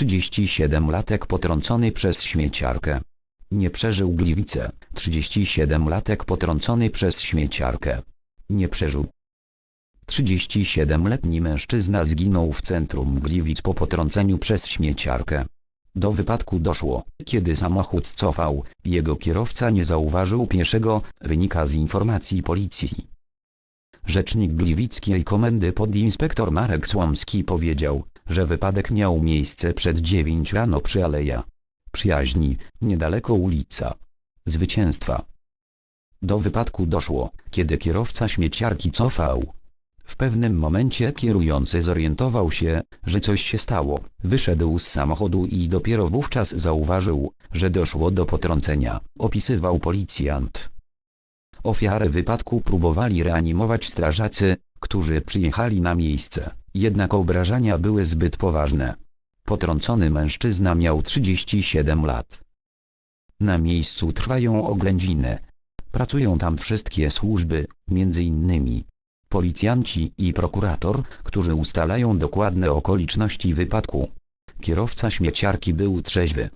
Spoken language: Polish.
37-latek potrącony przez śmieciarkę. Nie przeżył Gliwice, 37-latek potrącony przez śmieciarkę. Nie przeżył. 37-letni mężczyzna zginął w centrum Gliwic po potrąceniu przez śmieciarkę. Do wypadku doszło, kiedy samochód cofał, jego kierowca nie zauważył pieszego, wynika z informacji policji. Rzecznik Gliwickiej Komendy podinspektor Marek Słomski powiedział, że wypadek miał miejsce przed 9 rano przy Aleja Przyjaźni, niedaleko ulica Zwycięstwa. Do wypadku doszło, kiedy kierowca śmieciarki cofał. W pewnym momencie kierujący zorientował się, że coś się stało, wyszedł z samochodu i dopiero wówczas zauważył, że doszło do potrącenia, opisywał policjant. Ofiarę wypadku próbowali reanimować strażacy, którzy przyjechali na miejsce, jednak obrażenia były zbyt poważne. Potrącony mężczyzna miał 37 lat. Na miejscu trwają oględziny. Pracują tam wszystkie służby, między innymi policjanci i prokurator, którzy ustalają dokładne okoliczności wypadku. Kierowca śmieciarki był trzeźwy.